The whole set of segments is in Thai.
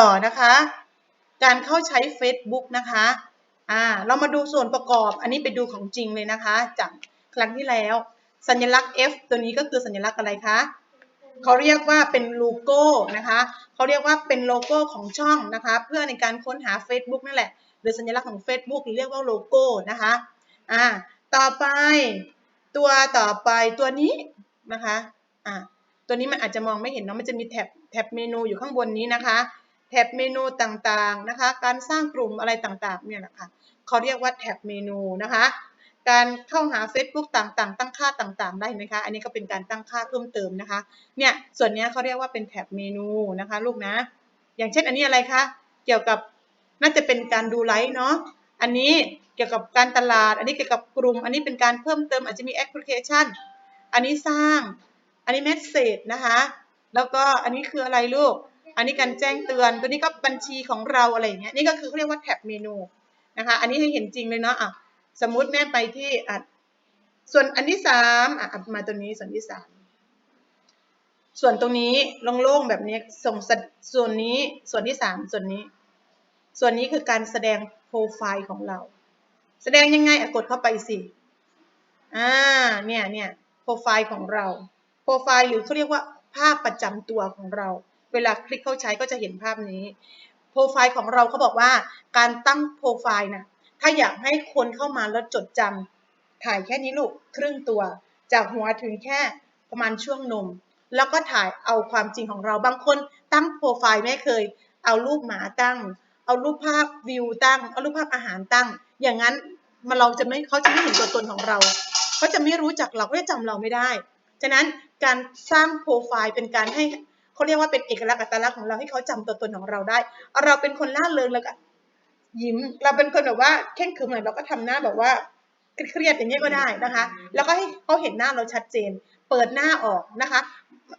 ต่อนะคะ การเข้าใช้ Facebook นะคะอ่าเรามาดูส่วนประกอบ อันนี้ไปดูของจริงเลยนะคะ จากครั้งที่แล้ว สัญลักษณ์ F ตัวนี้ก็คือสัญลักษณ์อะไรคะเขาเรียกว่าเป็นโลโก้นะคะเขาเรียกว่าเป็นโลโก้ของช่องนะคะ เพื่อในการค้นหา Facebook นั่นแหละ หรือสัญลักษณ์ของ Facebook หรือเรียกว่าโลโก้นะคะอ่าต่อไปตัวต่อไปตัวนี้นะคะอ่าตัวนี้มันอาจจะมองไม่เห็นเนาะมันจะมีแท็บแท็บเมนูอยู่ข้างบนนี้นะคะ แท็บเมนูต่างๆนะคะ การสร้างกลุ่มอะไรต่างๆเนี่ยนะคะเขาเรียกว่าแท็บเมนูนะคะ การเข้าหา Facebook ต่างๆ ตั้งค่าต่างๆ ได้ไหมคะ อันนี้ก็เป็นการตั้งค่าเพิ่มเติมนะคะ เนี่ย ส่วนนี้เขาเรียกว่าเป็นแท็บเมนูนะคะ ลูกนะ อย่างเช่นอันนี้อะไรคะ เกี่ยวกับน่าจะเป็นการดูไลฟ์เนาะ อันนี้เกี่ยวกับการตลาด อันนี้เกี่ยวกับกลุ่ม อันนี้เป็นการเพิ่มเติมอาจจะมีแอปพลิเคชัน อันนี้สร้าง อันนี้เมสเซจนะคะ แล้วก็อันนี้คืออะไรลูก อันนี้การแจ้งเตือนตัวนี้ก็บัญชีของเราอะไรอย่างเงี้ยนี่ก็คือเขาเรียกว่าแท็บเมนูนะคะ อันนี้ให้เห็นจริงเลยเนาะอะสมมุติแม่ไปที่อะส่วนอันที่สามอะมาตัวนี้ส่วนที่สามส่วนตรงนี้โล่งๆแบบนี้ส่งสส่วนนี้ส่วนที่สามส่วนนี้ ส่วนนี้คือการแสดงโปรไฟล์ของเรา แสดงยังไงอะกดเข้าไปสิอ่าเนี่ยเนี่ยโปรไฟล์ของเราโปรไฟล์หรือเขาเรียกว่าภาพประจำตัวของเรา เวลาคลิกเข้าใช้ก็จะเห็นภาพนี้ โปรไฟล์ของเราเขาบอกว่าการตั้งโปรไฟล์นะถ้าอยากให้คนเข้ามาแล้วจดจำถ่ายแค่นี้ลูกครึ่งตัว จากหัวถึงแค่ประมาณช่วงนม แล้วก็ถ่ายเอาความจริงของเราบางคนตั้งโปรไฟล์แม่เคย เอารูปหมาตั้ง เอารูปภาพวิวตั้ง เอารูปภาพอาหารตั้ง อย่างนั้นมาเราจะไม่เขาจะไม่เห็นตัวตนของเราเขาจะไม่รู้จักเราเขาจะจำเราไม่ได้ ฉะนั้นการสร้างโปรไฟล์เป็นการให้ เขาเรียกว่าเป็นเอกลักษณ์อัตลักษณ์ของเราให้เขาจำตัวตนของเราได้ เราเป็นคนล่าเริงแล้วก็ยิ้ม เราเป็นคนแบบว่าเข่งขรึมหน่อยเราก็ทำหน้าแบบว่าเครียดอย่างเงี้ยก็ได้นะคะ แล้วก็ให้เขาเห็นหน้าเราชัดเจน เปิดหน้าออกนะคะ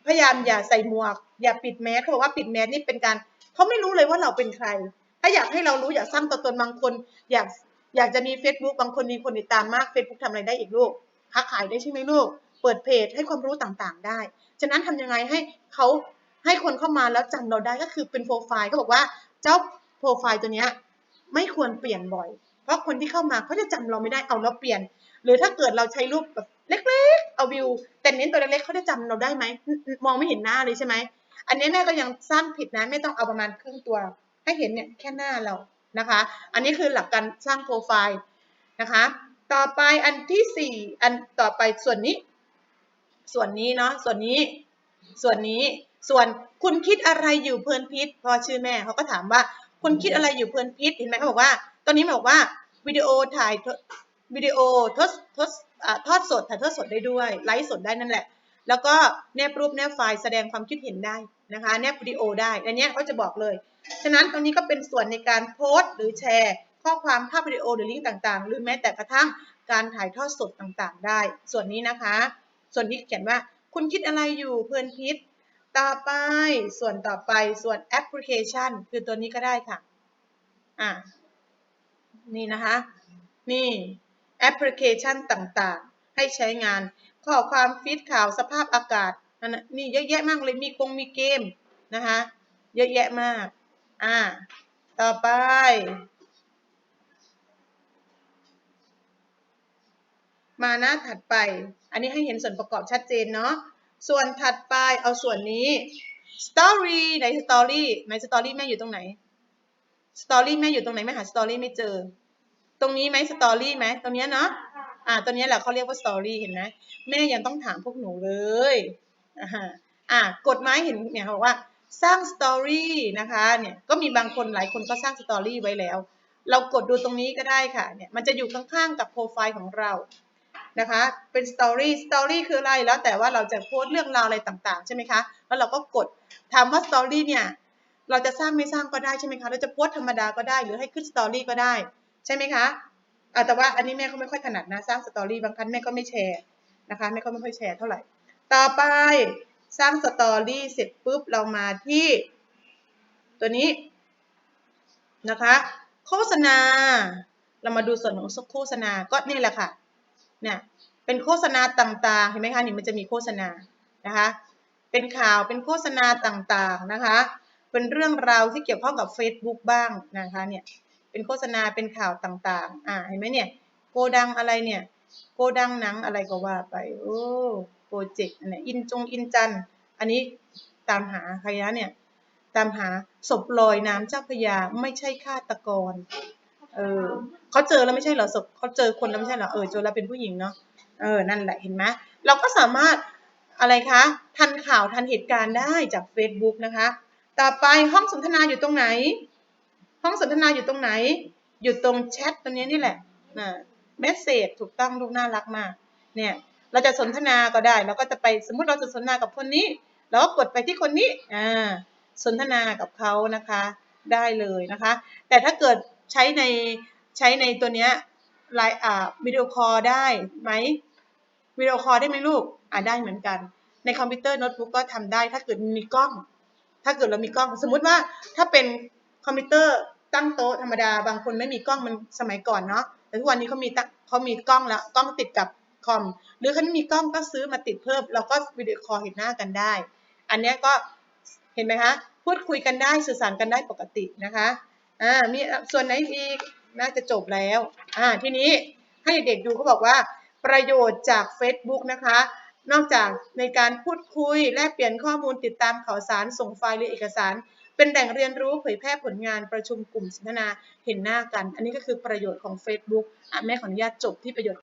พยายามอย่าใส่หมวก อย่าปิดแมสเขาบอกว่าปิดแมสนี่เป็นการเขาไม่รู้เลยว่าเราเป็นใคร ถ้าอยากให้เรารู้อยากสร้างตัวตนบางคน อยากอยากจะมี Facebook บางคนมีคนติดตามมาก Facebook ทำอะไรได้อีกลูกค้าขายได้ใช่ไหมลูก เปิดเพจให้ความรู้ต่างๆ ได้ ฉะนั้นทำยังไงให้เขา ให้คนเข้ามาแล้วจำเราได้ก็คือเป็นโปรไฟล์เขาบอกว่าเจ้าโปรไฟล์ตัวเนี้ยไม่ควรเปลี่ยนบ่อย เพราะคนที่เข้ามาเขาจะจำเราไม่ได้เอาแล้วเปลี่ยน หรือถ้าเกิดเราใช้รูปแบบเล็กๆ เอาวิวแต่เน้นตัวเล็กๆเขาจะจำเราได้ไหมมองไม่เห็นหน้าเลยใช่ไหมอันนี้แม่ก็ยังสร้างผิดนะไม่ต้องเอาประมาณครึ่งตัว ให้เห็นเนี่ยแค่หน้าเรานะคะ อันนี้คือหลักการสร้างโปรไฟล์นะคะ ต่อไปอันที่สี่อันต่อไปส่วนนี้ ส่วนนี้เนาะส่วนนี้ ส่วนนี้ ส่วนคุณคิดอะไรอยู่เพลินพิษพอชื่อแม่เขาก็ถามว่าคุณคิดอะไรอยู่เพลินพิษเห็นไหมเขาบอกว่า ตอนนี้บอกว่าวิดีโอถ่ายวิดีโอทดทดทอดสดถ่ายทอดสดได้ด้วยไลฟ์สดได้นั่นแหละ แล้วก็แนบรูปแนบไฟล์แสดงความคิดเห็นได้นะคะแนบวิดีโอได้อันนี้เขาจะบอกเลย ฉะนั้นตรงนี้ก็เป็นส่วนในการโพสต์หรือแชร์ข้อความภาพวิดีโอหรือลิงก์ต่างๆ หรือแม้แต่กระทั่งการถ่ายทอดสดต่างๆ ได้ ส่วนนี้นะคะ ส่วนที่เขียนว่าคุณคิดอะไรอยู่เพลินพิษ ต่อไปส่วนต่อไปส่วนแอปพลิเคชันคือตัวนี้ก็ได้ค่ะ อะ นี่นะคะ นี่แอปพลิเคชันต่างๆ ให้ใช้งาน ข้อความฟีดข่าวสภาพอากาศนั่นนี่เยอะแยะมากเลยมีกงมีเกมนะคะ เยอะแยะมาก อ่าต่อไปมาหน้าถัดไป อันนี้ให้เห็นส่วนประกอบชัดเจนเนาะ ส่วนถัดไปเอาส่วนนี้ story ใน story ใน story แม่อยู่ตรงไหน story แม่อยู่ตรงไหนแม่หา story ไม่เจอ ตรงนี้ไหม story ไหมตรงนี้เนาะอ่าตัวนี้แหละเขาเรียกว่า story เห็นไหมแม่ยังต้องถามพวกหนูเลยอ่าอ่ากดไม้เห็นเนี่ยเขาบอกว่าสร้าง story นะคะเนี่ยก็มีบางคนหลายคนก็สร้าง story ไว้แล้ว เรากดดูตรงนี้ก็ได้ค่ะเนี่ยมันจะอยู่ข้างๆกับโปรไฟล์ของเรา นะคะ เป็น story story คืออะไรแล้วแต่ว่าเราจะโพสต์เรื่องราวอะไรต่างๆ ใช่ไหมคะ แล้วเราก็กดถามว่า story เนี่ย เราจะสร้างไม่สร้างก็ได้ใช่ไหมคะ เราจะโพสต์ธรรมดาก็ได้ หรือให้ขึ้น story ก็ได้ ใช่ไหมคะอแต่ว่าอันนี้แม่ก็ไม่ค่อยถนัดนะสร้าง story บางครั้งแม่ก็ไม่แชร์นะคะแม่ก็ไม่ค่อยแชร์เท่าไหร่ ต่อไปสร้าง story เสร็จปุ๊บเรามาที่ ตัวนี้นะคะ โฆษณา เรามาดูส่วนของโฆษณาก็นี่แหละค่ะ เนี่ยเป็นโฆษณาต่างๆ เห็นไหมคะนี่มันจะมีโฆษณานะคะ เป็นข่าวเป็นโฆษณาต่างๆนะคะ เป็นเรื่องราวที่เกี่ยวข้องกับ Facebook บ้างนะคะเนี่ยเป็นโฆษณาเป็นข่าวต่างๆ อ่าเห็นไหมเนี่ยโกดังอะไรเนี่ยโกดังหนังอะไรก็ว่าไปโอ้โปรเจกต์อันเนี่ยอินจงอินจันอันนี้ตามหาใครนะเนี่ยตามหาศพลอยน้ำเจ้าพยาไม่ใช่ฆาตกร เออเขาเจอแล้วไม่ใช่เหรอศพเขาเจอคนแล้วไม่ใช่เหรอเออเจอแล้วเป็นผู้หญิงเนาะเออนั่นแหละเห็นไหมเราก็สามารถอะไรคะทันข่าวทันเหตุการณ์ได้จาก Facebook นะคะ ต่อไปห้องสนทนาอยู่ตรงไหน ห้องสนทนาอยู่ตรงไหน อยู่ตรงแชทตรงนี้นี่แหละนะเมสเซจถูกต้องลูกน่ารักมากเนี่ยเราจะสนทนาก็ได้เราก็จะไปสมมุติเราจะสนทนากับคนนี้เราก็กดไปที่คนนี้อ่าสนทนากับเขานะคะได้เลยนะคะ แต่ถ้าเกิด ใช้ในใช้ในตัวเนี้ยไลน์อ่าวิดีโอคอลได้ไหมวิดีโอคอลได้ไหมลูกอ่าได้เหมือนกัน ในคอมพิวเตอร์โน้ตบุ๊กก็ทำได้ถ้าเกิดมีกล้อง ถ้าเกิดเรามีกล้อง สมมุติว่าถ้าเป็นคอมพิวเตอร์ตั้งโต๊ะธรรมดาบางคนไม่มีกล้องมันสมัยก่อนเนาะแต่ทุกวันนี้เขามีตั้งเขามีกล้องแล้วกล้องติดกับคอมหรือเขาไม่มีกล้องก็ซื้อมาติดเพิ่มเราก็วิดีโอคอลเห็นหน้ากันได้ อันเนี้ยก็เห็นไหมคะพูดคุยกันได้สื่อสารกันได้ปกตินะคะ อ่ามีส่วนไหนอีกน่าจะจบแล้ว อ่าทีนี้ให้เด็กๆดูเขาบอกว่า ประโยชน์จาก Facebook นะคะ นอกจากในการพูดคุย แลกเปลี่ยนข้อมูลติดตามข่าวสารส่งไฟล์หรือเอกสาร เป็นแหล่งเรียนรู้เผยแพร่ผลงานประชุมกลุ่มสนทนาเห็นหน้ากัน อันนี้ก็คือประโยชน์ของ Facebook อะแม่ขออนุญาตจบที่ประโยชน์